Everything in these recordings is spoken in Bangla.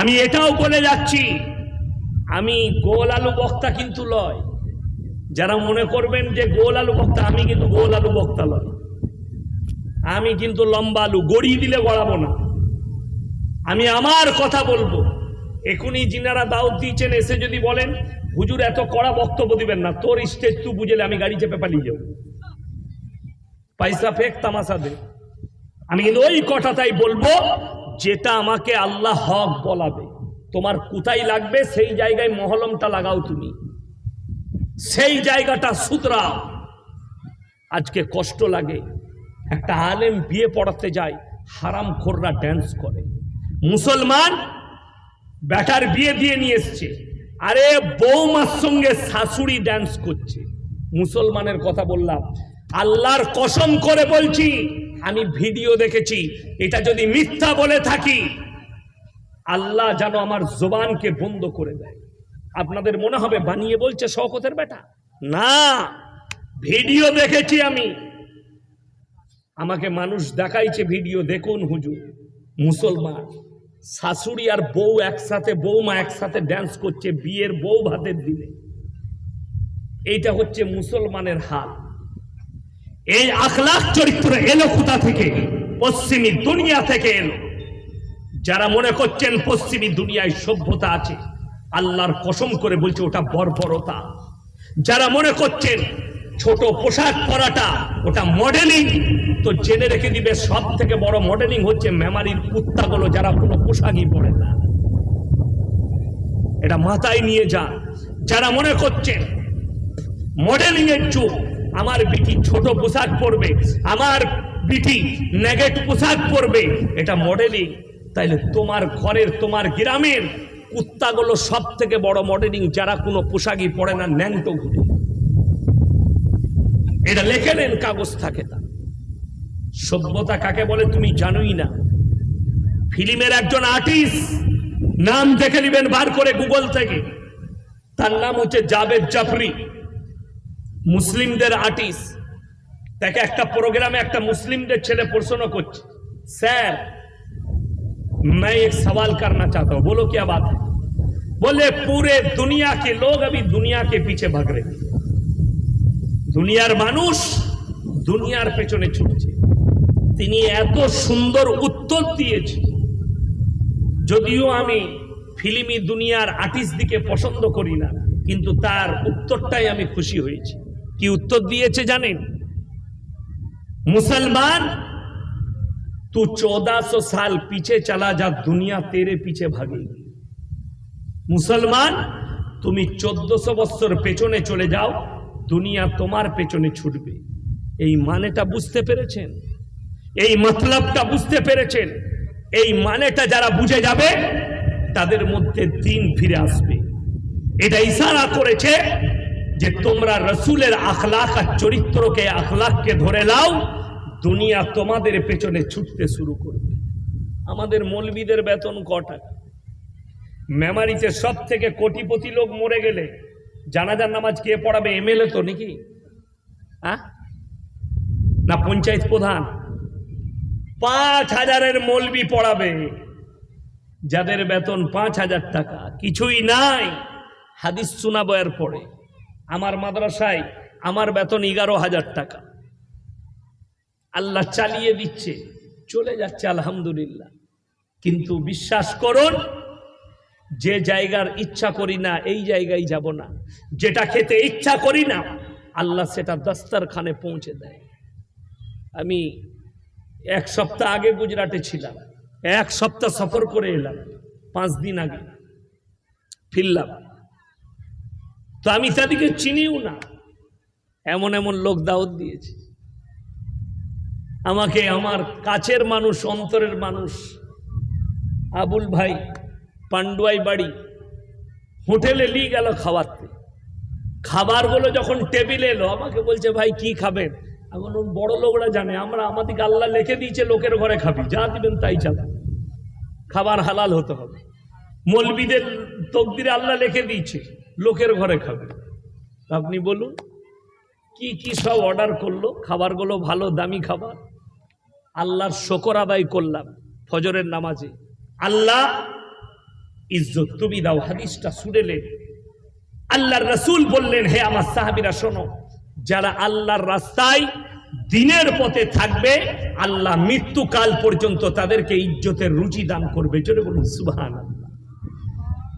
আমি এটাও বলে যাচ্ছি, আমি গোল আলু বক্তা কিন্তু লয়। যারা মনে করবেন যে গোল আলু বক্তা, আমি কিন্তু গোল আলু বক্তা লয়। আমি কিন্তু লম্বা আলু, গড়িয়ে দিলে গড়াবো না। আমি আমার কথা বলব। এখনই যিনারা দাওয়াত দিয়েছেন, এসে যদি বলেন, হুজুর, এত কড়া বক্তব্য দিবেন না, তোর স্টেজ তুই বুঝেলে আমি গাড়ি চেপে পালিয়ে যাব। পয়সা ফেক তামাশা দে। আমি কিন্তু ওই কথাটাই বলব যেটা আমাকে আল্লাহ হক বলাবে। তোমার কোথায় লাগবে, সেই জায়গায় মহলমটা লাগাও তুমি। সেই জায়গাটা সুতরাও আজকে কষ্ট লাগে। একটা আলেম বিয়ে পড়াতে যায়, হারাম খোররা ড্যান্স করে। মুসলমান ব্যাটার বিয়ে দিয়ে নিয়ে এসছে। আরে বৌমার সঙ্গে শাশুড়ি ড্যান্স করছে। মুসলমানের কথা বললাম। আল্লাহর কসম করে বলছি আমি ভিডিও দেখেছি। এটা যদি মিথ্যা বলে থাকি, আল্লাহ যেন আমার জোবানকে বন্ধ করে দেয়। আপনাদের মনে হবে, বানিয়ে বলছে শওকতের বেটা? না, ভিডিও দেখেছি আমি। আমাকে মানুষ দেখাইছে ভিডিও, দেখুন হুজুর, মুসলমান। শাশুড়ি আর বউ একসাথে বৌমা একসাথে ড্যান্স করছে, বিয়ের বউ ভাতের দিনে। এইটা হচ্ছে মুসলমানের হাল। এই আখলাখ চরিত্র এলো কোথা থেকে? পশ্চিমী দুনিয়া থেকে এলো। যারা মনে করছেন পশ্চিমী দুনিয়ায় সভ্যতা আছে, আল্লাহর কসম করে বলছে ওটা বর্বরতা। যারা মনে করছেন ছোট পোশাক পরাটা ওটা মডেলিং, তো জেনে রেখে দিবে সব থেকে বড় মডেলিং হচ্ছে মেমারির কুত্তাগুলো যারা কোনো পোশাকই পরে না। এটা মাথায় নিয়ে যান। যারা মনে করছেন মডেলিং এর যুগ আমার বিটি ছোট পোশাক পরবে, আমার বিটি নেগেট পোশাক পরবে। এটা মডেলিং তাইলে তোমার ঘরের, তোমার গ্রামের কুত্তাগুলো সব থেকে বড় মডেলিং যারা কোনো পোশাকই পরে না, ন্যাংটো ঘুরে এটা লেখে নেন, কাগজ থাকে তা। সভ্যতা কাকে বলে তুমি জানোই না। ফিল্মের একজন আর্টিস্ট, নাম দেখে নেবেন বার করে গুগল থেকে। তার নাম হচ্ছে জাভেদ জাফরি। মুসলিমদের আর্টিস্ট তাকে একটা প্রোগ্রামে একটা মুসলিমদের ছেলে প্রশ্ন করছে স্যার मैं एक सवाल करना चाहता हूं बोलो क्या बात है बोले पूरे दुनिया के लोग अभी दुनिया के पीछे भाग रहे हैं দুনিয়ার মানুষ দুনিয়ার পেছনে ছুটছে তিনি এত সুন্দর উত্তর দিয়েছে যদিও আমি ফিল্মি দুনিয়ার আর্টিস্ট দিকে পছন্দ করি না কিন্তু তার উত্তরটাই আমি খুশি হয়েছি কি উত্তর দিয়েছে জানেন মুসলমান तू 1400 साल पीछे चला जा दुनिया तेरे पीछे भागेगी মুসলমান তুমি চোদ্দশো বছর পেছনে চলে যাও দুনিয়া তোমার পেছনে ছুটবে এই মানেটা বুঝতে পেরেছেন এই মতলবটা বুঝতে পেরেছেন এই মানেটা যারা বুঝে যাবে তাদের মধ্যে দিন ফিরে আসবে এটা ইশারা করেছে যে তোমরা রসুলের আখলাক আর চরিত্রকে আখলাককে ধরে লাও দুনিয়া তোমাদের পেছনে ছুটতে শুরু করবে। আমাদের মৌলবিদের বেতন ক টাকা মেমারিতে সব থেকে কোটিপতি লোক মরে গেলে জানাজার নামাজ কে পড়াবে, এমএলএ তো নাকি? হ্যাঁ না, পঞ্চায়েত প্রধান। পাঁচ হাজারের মলবি পড়াবে। যাদের বেতন পাঁচ হাজার টাকা, কিছুই নাই। হাদিস শোনাবো এর পরে আমার মাদ্রাসায় আমার বেতন এগারো হাজার টাকা। আল্লাহ চালিয়ে দিচ্ছে, চলে যাচ্ছে আলহামদুলিল্লাহ। কিন্তু বিশ্বাস করুন, যে জায়গার ইচ্ছা করি না, এই জায়গায় যাব না। যেটা খেতে ইচ্ছা করি না, আল্লাহ সেটা দস্তারখানে পৌঁছে দেয়। আমি এক সপ্তাহ আগে গুজরাটে ছিলাম, এক সপ্তাহ সফর করে এলাম, পাঁচ দিন আগে ফিরলাম। তো আমি তাদেরকে চিনিও না। এমন এমন লোক দাওয়াত দিয়েছে। আমাকে আমার কাছের মানুষ, অন্তরের মানুষ, আবুল ভাই পান্ডুয়াই বাড়ি, হোটেলে নিয়ে গেল খাওয়াতে। খাবারগুলো যখন টেবিলে এলো, আমাকে বলছে, ভাই, কি খাবেন? এখন বড় লোকরা জানে, আমরা আমাদেরকে আল্লাহ লিখে দিয়েছে, লোকের ঘরে খাবি, যা দিবেন তাই চালা। খাবার হালাল হতে হবে। মলবিদের তকদিরে আল্লাহ লিখে দিয়েছে। লোকের ঘরে খাবে। আপনি বলুন, কি কি সব অর্ডার করল? খাবারগুলো ভালো, দামি খাবার? আল্লাহর শকর আদায় করলাম ফজরের নামাজে। আল্লাহ ইজ্জত, তুমি দাও, হাদিসটা শুনেলেন আল্লাহর রসুল বললেন, হে আমার সাহাবিরা, শোনো, যারা আল্লাহর রাস্তায় দিনের পথে থাকবে, আল্লাহ মৃত্যুকাল পর্যন্ত তাদেরকে ইজ্জতের রুচি দান করবে। জোরে বলুন সুবহান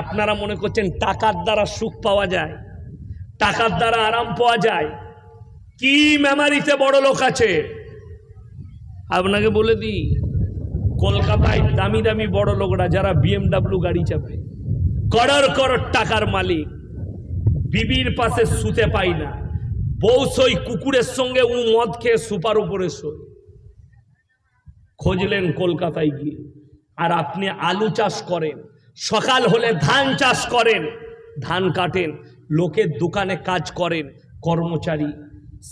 আপনারা মনে করছেন টাকার দ্বারা সুখ পাওয়া যায়, টাকার দ্বারা আরাম পাওয়া যায়, কি মেমারিতে বড় লোক আছে? আপনাকে বলে দিই, কলকাতায় দামি দামি বড় লোকরা যারা বিএমডাব্লিউ গাড়ি চাপে করর করর টাকার মালিক, বিবির পাশে শুতে পাই না, বউ সই কুকুরের সঙ্গে উ মদ খেয়ে সুপার উপরে সই খোঁজলেন কলকাতায় গিয়ে, আর আপনি আলু চাষ করেন সকাল হলে ধান চাষ করেন, ধান কাটেন, লোকের দোকানে কাজ করেন, কর্মচারী,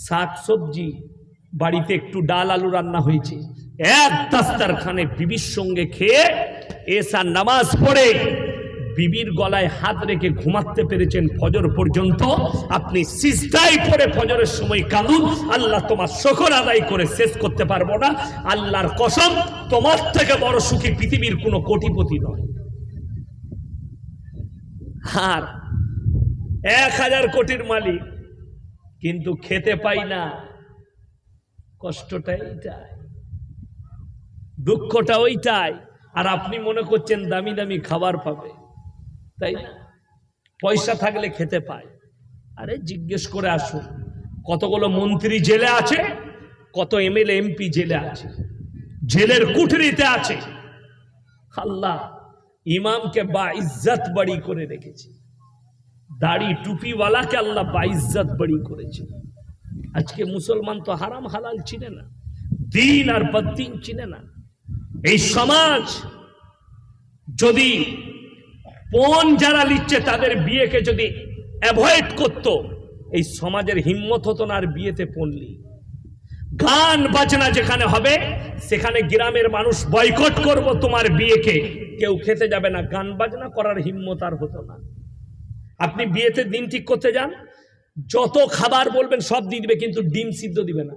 শাক সবজি, বাড়িতে একটু ডাল আলু রান্না হয়েছে। এক দাস্তারখানে বিবির সঙ্গে খেয়ে এসা নামাজ পড়ে বিবির গলায় হাত রেখে ঘুমাতে পেরেছেন ফজর পর্যন্ত। আপনি সিজদাই পরে ফজরের সময় কাঁদুন, আল্লাহ তোমার শকর আদায় করে শেষ করতে পারব না। আল্লাহর কসম, তোমার থেকে বড় সুখী পৃথিবীর কোনো কোটিপতি নয়। আর এক হাজার কোটির মালিক, কিন্তু খেতে পাই না। কষ্টটা এইটাই, দুঃখটা ওইটাই। আর আপনি মনে করছেন দামি দামি খাবার পাবে, তাই না? পয়সা থাকলে খেতে পায়। আরে জিজ্ঞেস করে আসুন, কতগুলো মন্ত্রী জেলে আছে, কত এমএলএ এমপি জেলে আছে, জেলের কুঠরিতে আছে। আল্লাহ ইমামকে বা ইজ্জত বাড়ি করে রেখেছে। দাড়ি টুপিওয়ালাকে আল্লাহ বা ইজ্জত বাড়ি করেছে। আজকে মুসলমান তো হারাম হালাল চিনে না, দিন আর বদিন চিনে না। এই সমাজ যদি পণ যারা লিখছে তাদের বিয়েকে যদি অ্যাভয়েড করত, এই সমাজের হিম্মত হতো না আর বিয়েতে পড়লি গান বাজনা যেখানে হবে, সেখানে গ্রামের মানুষ বয়কট করব তোমার বিয়েকে। কেউ খেতে যাবে না, গান বাজনা করার হিম্মত আর হতো না। আপনি বিয়েতে দিন ঠিক করতে যান, যত খাবার বলবেন সব দিয়ে দিবে, কিন্তু ডিম সিদ্ধ দিবে না।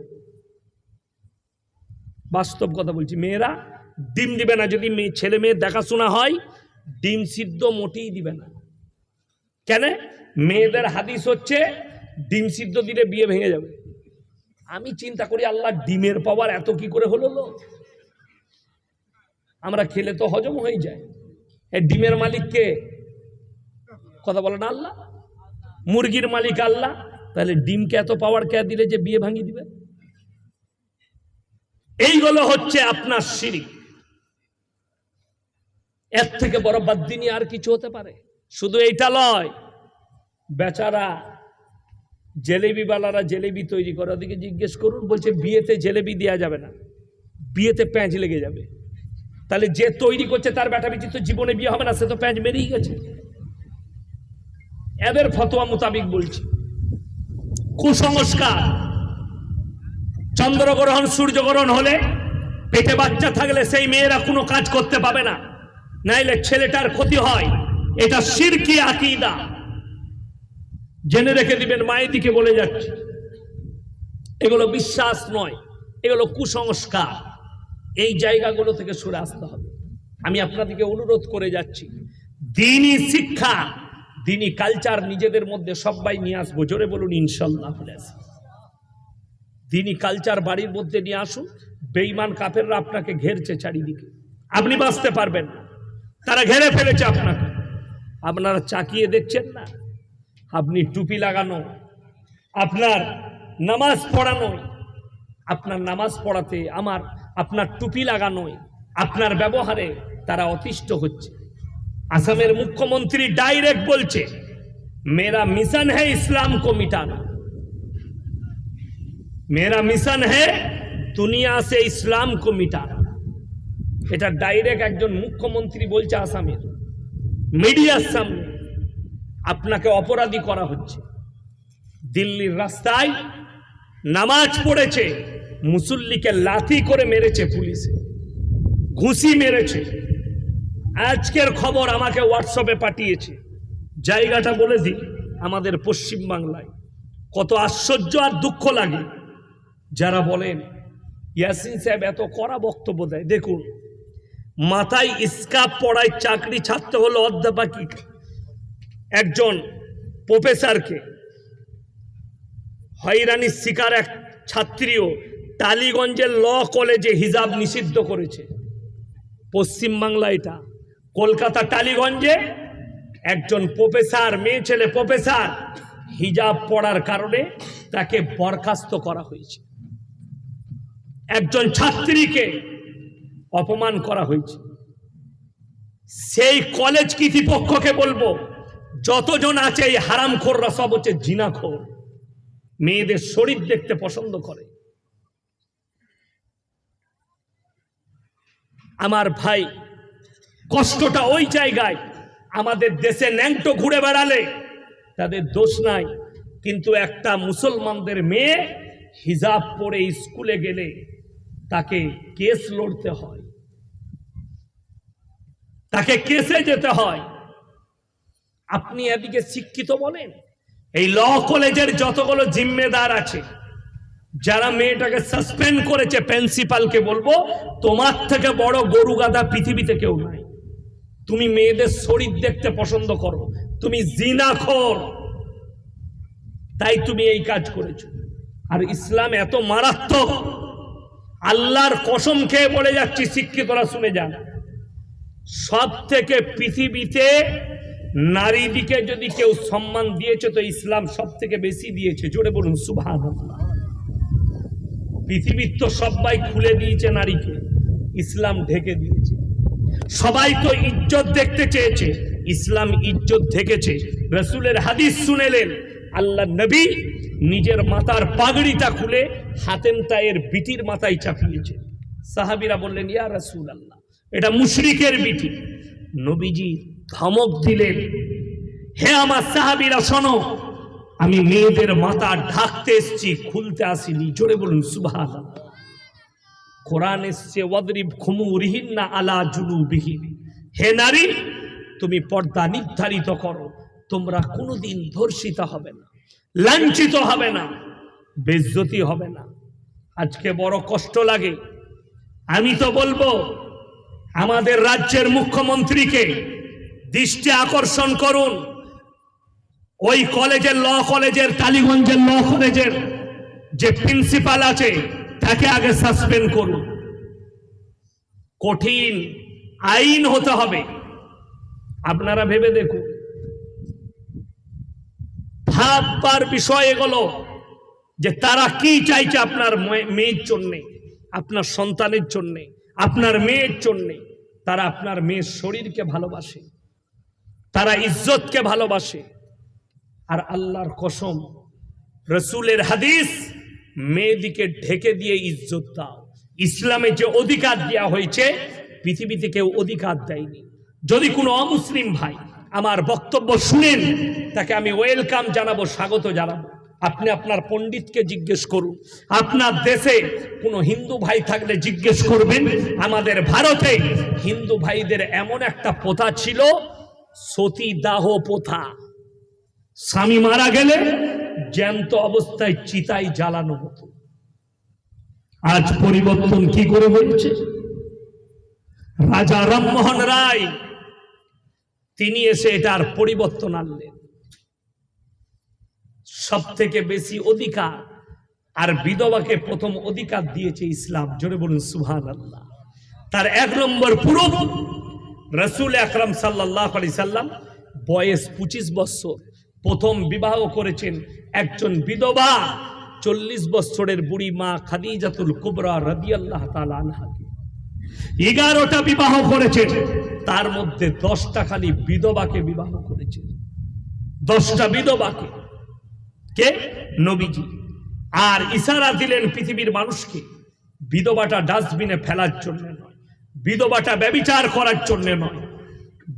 বাস্তব কথা বলছি, মেয়েরা ডিম দিবে না, যদি মেয়ে ছেলে মেয়ে দেখাশোনা হয়, ডিম সিদ্ধ মোটেই দিবে না। কেন? মেয়েদের হাদিস হচ্ছে, ডিম সিদ্ধ দিলে বিয়ে ভেঙে যাবে। আমি চিন্তা করি, আল্লাহ ডিমের পাওয়ার এত কি করে হলো লো আমরা খেলে তো হজম হয়ে যায়। এই ডিমের মালিককে কথা বলে না আল্লাহ? মুরগির মালিক আল্লাহ? তাহলে ডিমকে এত পাওয়ার কে দিলে যে বিয়ে ভাঙিয়ে দিবে? এইগুলো হচ্ছে আপনার সিঁড়ি। এর থেকে বড় বাদ্দিনী আর কিছু হতে পারে। শুধু এইটা লয়, বেচারা জেলেবিওয়ালারা জেলেবি তৈরি করে, ওদিকে জিজ্ঞেস করুন, বলছে, বিয়েতে জেলেবি দেওয়া যাবে না, বিয়েতে প্যাঁচ লেগে যাবে। তাহলে যে তৈরি করছে তার বেটা বেটি তো জীবনে বিয়ে হবে না, সে তো প্যাঁচ মেরেই গেছে। এদের ফতোয়া মোতাবিক বলছি। কুসংস্কার। চন্দ্রগ্রহণ, সূর্যগ্রহণ হলে পেটে বাচ্চা থাকলে সেই মেয়েরা কোনো কাজ করতে পাবে না। নাইলে ছেলেটার ক্ষতি হয়। এটা সিরকি আকিদা। জেনে রেখে দিবেন মায়ের দিকে বলে যাচ্ছে। এগুলো বিশ্বাস নয়, এগুলো কুসংস্কার। এই জায়গাগুলো থেকে সরে আসতে হবে। আমি আপনাদেরকে অনুরোধ করে যাচ্ছি, দিনই শিক্ষা, দিনই কালচার নিজেদের মধ্যে সবাই নিয়ে আসব। জোরে বলুন, ইনশাল্লাহ দিনই কালচার বাড়ির মধ্যে নিয়ে আসুন বেইমান কাফেররা আপনাকে ঘেরছে চারিদিকে। আপনি বাঁচতে পারবেন না, তারা ঘেরে ফেলেছে আপনাকে। আপনারা চাকিয়ে দেখছেন না আপনি টুপি লাগানো, আপনার নামাজ পড়ানোই আপনার নামাজ পড়াতে আমার, আপনার টুপি লাগানোয় আপনার ব্যবহারে তারা অতিষ্ঠ হচ্ছে। আসামের মুখ্যমন্ত্রী ডাইরেক্ট বলছে, মেরা মিশন হ্যাঁ ইসলাম কো মিটানো। মেরা মিশন হ্যাঁ দুনিয়া সে ইসলাম কো মিটানো। এটা ডাইরেক্ট একজন মুখ্যমন্ত্রী বলছে আসামের। মিডিয়ার সামনে আপনাকে অপরাধী করা হচ্ছে। দিল্লির রাস্তায় নামাজ পড়েছে, মুসল্লিকে লাথি করে মেরেছে পুলিশে, ঘুষি মেরেছে। আজকের খবর আমাকে হোয়াটসঅ্যাপে পাঠিয়েছে। জায়গাটা বলে দিই, আমাদের পশ্চিম বাংলায়। কত আশ্চর্য আর দুঃখ লাগে। যারা বলেন, ইয়াসিন সাহেব এত কড়া বক্তব্য দেয়, দেখুন, মাথায় স্কাপ পড়ায় চাকরি ছাড়তে হলো অধ্যাপক একজন প্রফেসরকে হয়রানির শিকার এক ছাত্রীও টালিগঞ্জের ল কলেজে হিজাব নিষিদ্ধ করেছে। পশ্চিমবাংলা এটা। কলকাতা টালিগঞ্জে একজন প্রফেসর, মেয়ে ছেলে প্রফেসর হিজাব পড়ার কারণে তাকে বরখাস্ত করা হয়েছে। একজন ছাত্রীকে অপমান করা হয়েছে। সেই কলেজ কর্তৃপক্ষকে বলব যতজন আছে এই হারামখোররা সব হচ্ছে জিনাখোর। মেয়েদের শরীর দেখতে পছন্দ করে। আমার ভাই, কষ্টটা ওই জায়গায়, আমাদের দেশে ন্যাংটো ঘুরে বেড়ালে তাদের দোষ নাই। কিন্তু একটা মুসলমানদের মেয়ে হিজাব পরে স্কুলে গেলে তাকে কেস লড়তে হয়। তাকে কেসে যেতে হয়। আপনি এদিকে শিক্ষিত বলেন? এই ল কলেজের যতগুলো জিম্মেদার আছে, যারা মেয়েটাকে সাসপেন্ড করেছে প্রিন্সিপালকে বলব, তোমার থেকে বড় গরু গাদা পৃথিবীতে কেউ নাই। তুমি মেয়েদের শরীর দেখতে পছন্দ করো, তুমি জিনাখোর। তাই তুমি এই কাজ করেছ। আর ইসলাম এত মারাত্মক, আল্লাহর কসম খেয়ে বলে যাচ্ছি, শিক্ষিতরা শুনে যান। সব থেকে পৃথিবীতে নারীদিকে যদি কেউ সম্মান দিয়েছে, তো ইসলাম সব থেকে বেশি দিয়েছে। জোরে বলুন সুভান পৃথিবীর তো সবাই খুলে দিয়েছে নারীকে, ইসলাম ঢেকে দিয়েছে। সবাই তো ইজ্জত দেখতে চেয়েছে, ইসলাম ইজ্জত ঢেকেছে। রসুলের হাদিস শুনেলেন, আল্লাহ নবী নিজের মাথার পাগড়িটা খুলে হাতেম তায়ের বিটির মাথায় চাপিয়েছে। সাহাবিরা বললেন, ইয়া রসুল আল্লাহ এটা মুশরিকের বিটি। নবীজি ধমক দিলেন, হে আমার সাহাবিরা, শোনো, আমি মেয়েদের মাথা ঢাকতে এসছি, খুলতে আসিনি, জোরে বলুন সুভাষ কোরআন এসছে, ওয়াদরিব খুমুরিহীন না আলা জুলু বিহীন হে নারী, তুমি পর্দা নির্ধারিত করো, তোমরা কোনোদিন ধর্ষিত হবে না, লাঞ্ছিত হবে না, বেজ্জতি হবে না। আজকে বড় কষ্ট লাগে। আমি তো বলব, আমাদের রাজ্যের মুখ্যমন্ত্রীকে দৃষ্টি আকর্ষণ করুন। ওই কলেজের, ল কলেজের, টালিগঞ্জের, ল কলেজের যে প্রিন্সিপাল আছে, তাকে আগে সাসপেন্ড করুন। কঠিন আইন হতে হবে। আপনারা ভেবে দেখুন। ভাববার বিষয় এগুলো যে তারা কি চাইছে আপনার মেয়ের জন্যে, আপনার সন্তানের জন্যে, আপনার মেয়ের জন্যে, তারা আপনার মেয়ের শরীরকে ভালোবাসে। তারা ইজ্জতকে ভালোবাসে। আর আল্লাহর কসম, রসুলের হাদিস, মেয়েদিকে ঢেকে দিয়ে ইজ্জত দাও। ইসলামে যে অধিকার দেওয়া হয়েছে, পৃথিবীতে কেউ অধিকার দেয়নি। যদি কোনো অমুসলিম ভাই আমার বক্তব্য শুনেন, তাকে আমি ওয়েলকাম জানাব, স্বাগত জানাব। আপনি আপনার পণ্ডিতকে জিজ্ঞেস করুন। আপনার দেশে কোনো হিন্দু ভাই থাকলে জিজ্ঞেস করবেন, আমাদের ভারতে হিন্দু ভাইদের এমন একটা প্রথা ছিল সতী দাহ প্রথা। স্বামী মারা গেলে জ্যান্ত অবস্থায় চিতাই জ্বালানো হতো। আজ পরিবর্তন কি করে হয়েছে? রাজা রামমোহন রায়, তিনি এসে এটার পরিবর্তন আনলেন। সব থেকে বেশি অধিকার আর বিধবাকে প্রথম অধিকার দিয়েছে ইসলাম। জোরে বলুন সুহান আল্লাহ তার এক নম্বর পুরো রসুল আকরাম সাল্লাহ আলি সাল্লাম বয়স পঁচিশ বৎসর প্রথম বিবাহ করেছেন একজন বিধবা, চল্লিশ বৎসরের বুড়ি মা খাদিজাতুল কুবরা রবি আল্লাহ আনহাকে। এগারোটা বিবাহ করেছেন, তার মধ্যে দশটা খালি বিধবাকে বিবাহ করেছেন। দশটা বিধবাকে। কে? নবীজি। আর ইশারা দিলেন পৃথিবীর মানুষকে, বিধবাটা ডাস্টবিনে ফেলার জন্য নয়। বিধবাটা ব্যবিচার করার জন্য নয়।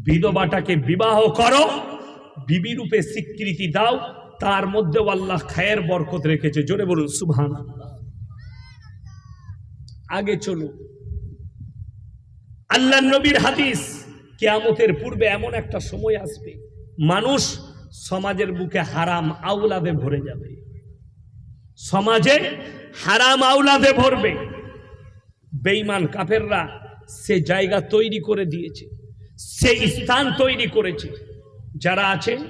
বিধবাটাকে বিবাহ করো বিবি রূপে স্বীকৃতি দাও, তার মধ্যেও আল্লাহ খায়ের বরকত রেখেছে। জোরে বলুন সুবহান আগে চলুন। আল্লাহ নবীর হাদিস কেয়ামতের পূর্বে এমন একটা সময় আসবে, মানুষ সমাজের বুকে হারাম আউলাদে ভরে যাবে। সমাজে হারাম আউলাদে ভরবে। বেঈমান কাফেররা সে জায়গা তৈরি করে দিয়েছে, সে স্থান তৈরি করেছে। যারা আছেন,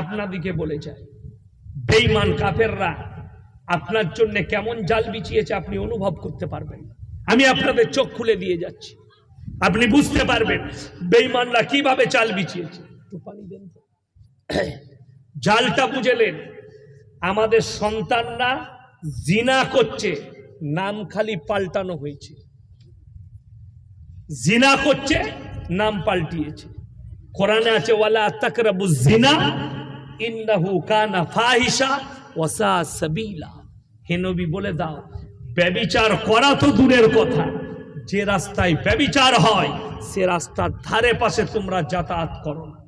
আপনাদিকে বলে যায় বেইমান কাফেররা, আপনার জন্য কেমন জাল বিছিয়েছে আপনি অনুভব করতে পারবেন। আমি আপনাদের চোখ খুলে দিয়ে যাচ্ছি। আপনি বুঝতে পারবেন বেইমানরা কীভাবে চাল বিছিয়েছে। জালটা বুঝেলেন, আমাদের সন্তানরা জিনা করছে, নাম খালি পাল্টানো হয়েছে। জিনা করছে, নাম পাল্টিয়েছে। কোরআনে আছে, ওয়ালা তাকরাবু জিনা, ইন্নাহু কানা ফাহিশা ওয়াসা সাবিলা। হে নবী, বলে দাও, ব্যবিচার করা তো দূরের কথা। যে রাস্তায় ব্যবিচার হয়, সে রাস্তার ধারে পাশে তোমরা যাতায়াত করো না।